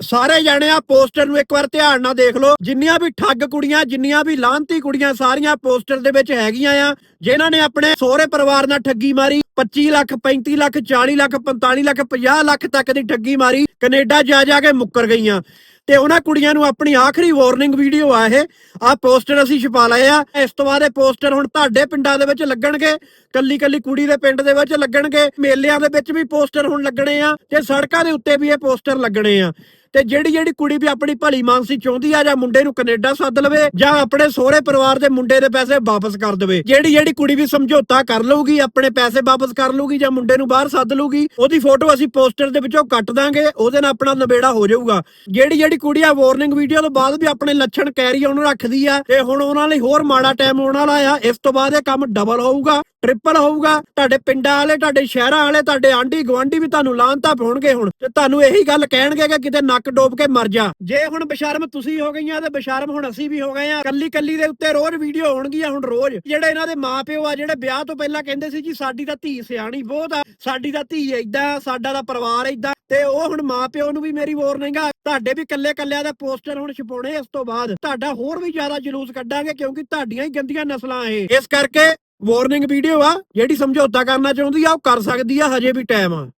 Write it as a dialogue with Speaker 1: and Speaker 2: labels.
Speaker 1: ਸਾਰੇ ਜਾਣੇ ਆ ਪੋਸਟਰ ਨੂੰ ਇੱਕ ਵਾਰ ਧਿਆਨ ਨਾਲ ਦੇਖ ਲਓ। ਜਿੰਨੀਆਂ ਵੀ ਠੱਗ ਕੁੜੀਆਂ, ਜਿੰਨੀਆਂ ਵੀ ਲਾਂਤੀ ਕੁੜੀਆਂ, ਸਾਰੀਆਂ ਪੋਸਟਰ ਦੇ ਵਿੱਚ ਹੈਗੀਆਂ ਆ, ਜਿਨ੍ਹਾਂ ਨੇ ਆਪਣੇ ਸਹੁਰੇ ਪਰਿਵਾਰ ਨਾਲ ਠੱਗੀ ਮਾਰੀ 25 ਲੱਖ 35 ਲੱਖ 40 ਲੱਖ 45 ਲੱਖ 50 ਲੱਖ ਤੱਕ ਦੀ ਠੱਗੀ ਮਾਰੀ, ਕੈਨੇਡਾ ਜਾ ਜਾ ਕੇ ਮੁੱਕਰ ਗਈਆਂ। ਤੇ ਉਹਨਾਂ ਕੁੜੀਆਂ ਨੂੰ ਆਪਣੀ ਆਖਰੀ ਵਾਰਨਿੰਗ ਵੀਡੀਓ ਆ ਇਹ। ਆ ਪੋਸਟਰ ਅਸੀਂ ਛਪਾ ਲਏ ਆ। ਇਸ ਤੋਂ ਬਾਅਦ ਇਹ ਪੋਸਟਰ ਹੁਣ ਤੁਹਾਡੇ ਪਿੰਡਾਂ ਦੇ ਵਿੱਚ ਲੱਗਣਗੇ। ਕੱਲੀ ਕੱਲੀ ਕੁੜੀ ਦੇ ਪਿੰਡ ਦੇ ਵਿੱਚ ਲੱਗਣਗੇ। ਮੇਲਿਆਂ ਦੇ ਵਿੱਚ ਵੀ ਪੋਸਟਰ ਹੁਣ ਲੱਗਣੇ ਆ। ਤੇ ਸੜਕਾਂ ਦੇ ਉੱਤੇ ਵੀ ਇਹ ਪੋਸਟਰ ਲੱਗਣੇ ਆ। ਤੇ ਜਿਹੜੀ ਜਿਹੜੀ ਕੁੜੀ ਵੀ ਆਪਣੀ ਭਲੀ ਮਾਨਸੀ ਚਾਹੁੰਦੀ ਆ ਜਾਂ ਮੁੰਡੇ ਨੂੰ ਕੈਨੇਡਾ ਸੱਦ ਲਵੇ ਜਾਂ ਆਪਣੇ ਸਹੁਰੇ ਪਰਿਵਾਰ ਦੇ ਮੁੰਡੇ ਦੇ ਪੈਸੇ ਵਾਪਸ ਕਰ ਦੇਵੇ, ਜਿਹੜੀ ਜਿਹੜੀ ਕੁੜੀ ਵੀ ਸਮਝੌਤਾ ਕਰ ਲਊਗੀ, ਆਪਣੇ ਪੈਸੇ ਵਾਪਸ ਕਰ ਲਊਗੀ ਜਾਂ ਮੁੰਡੇ ਨੂੰ ਬਾਹਰ ਸੱਦ ਲਊਗੀ, ਉਹਦੀ ਫੋਟੋ ਅਸੀਂ ਪੋਸਟਰ ਦੇ ਵਿੱਚੋਂ ਕੱਟ ਦਾਂਗੇ, ਉਹਦੇ ਨਾਲ ਆਪਣਾ ਨਵੇੜਾ ਹੋ ਜਾਊਗਾ। ਜਿਹੜੀ ਜਿਹੜੀ ਕੁੜੀ ਆ ਵਾਰਨਿੰਗ ਵੀਡੀਓ ਤੋਂ ਬਾਅਦ ਵੀ ਆਪਣੇ ਲੱਛਣ ਕੈਰੀ ਉਹਨੂੰ ਰੱਖਦੀ ਆ ਤੇ ਹੁਣ ਉਹਨਾਂ ਲਈ ਹੋਰ ਮਾੜਾ ਟਾਈਮ ਆਉਣ ਵਾਲਾ ਆ, ਇਸ ਤੋਂ ਬਾਅਦ ਇਹ ਕੰਮ ਡਬਲ ਹੋਊਗਾ। ਟ੍ਰਿਪਲ ਹੋਊਗਾ। ਤੁਹਾਡੇ ਪਿੰਡਾਂ ਵਾਲੇ, ਤੁਹਾਡੇ ਸ਼ਹਿਰਾਂ ਵਾਲੇ, ਤੁਹਾਡੇ ਆਂਢੀ ਗਵਾਂਢੀ ਵੀ ਤੁਹਾਨੂੰ ਲਾਂਤਾ ਪਾਉਣਗੇ ਹੁਣ। ਤੇ ਤੁਹਾਨੂੰ ਇਹੀ ਗੱਲ ਕਹਿਣਗੇ ਕਿ ਕਿਤੇ ਨੱਕ ਡੋਬ ਕੇ ਮਰ ਜਾ। ਜੇ ਹੁਣ ਬਸ਼ਰਮ ਤੁਸੀਂ ਹੋ ਗਈਆਂ ਤੇ ਬਸ਼ਰਮ ਹੁਣ ਅਸੀਂ ਵੀ ਹੋ ਗਏ ਆ ਕੱਲੀ ਕੱਲੀ ਦੇ ਉੱਤੇ ਰੋਜ਼ ਵੀਡੀਓ ਹੋਣਗੀਆਂ ਹੁਣ ਰੋਜ਼। ਜਿਹੜੇ ਇਹਨਾਂ ਦੇ ਮਾਪਿਓ ਆ, ਜਿਹੜੇ ਵਿਆਹ ਤੋਂ ਪਹਿਲਾਂ ਕਹਿੰਦੇ ਸੀ ਜੀ, ਸਾਡੀ ਤਾਂ ਧੀ ਸਿਆਣੀ ਬਹੁਤ ਆ। ਸਾਡੀ ਤਾਂ ਧੀ ਏਦਾਂ, ਸਾਡਾ ਦਾ ਪਰਿਵਾਰ ਏਦਾਂ। ਤੇ ਉਹ ਹੁਣ ਮਾਪਿਓ ਨੂੰ ਵੀ ਮੇਰੀ ਵੋਰ ਆ ਤੁਹਾਡੇ ਵੀ ਕੱਲੇ ਕੱਲਿਆਂ ਦਾ ਪੋਸਟਰ ਹੁਣ ਛਪਾਉਣੇ ਇਸ ਤੋਂ ਬਾਅਦ। ਤੁਹਾਡਾ ਹੋਰ ਵੀ ਜ਼ਿਆਦਾ ਜਲੂਸ ਕੱਢਾਂਗੇ ਕਿਉਂਕਿ ਤੁਹਾਡੀਆਂ ਹੀ ਗੰਦੀਆਂ ਨਸਲਾਂ ਇਹ। ਇਸ ਕਰਕੇ ਵਾਰਨਿੰਗ ਵੀਡੀਓ ਆ, ਜਿਹੜੀ ਸਮਝੌਤਾ ਕਰਨਾ ਚਾਹੁੰਦੀ ਆ, ਉਹ ਕਰ ਸਕਦੀ ਆ, ਹਜੇ ਵੀ ਟਾਈਮ ਆ।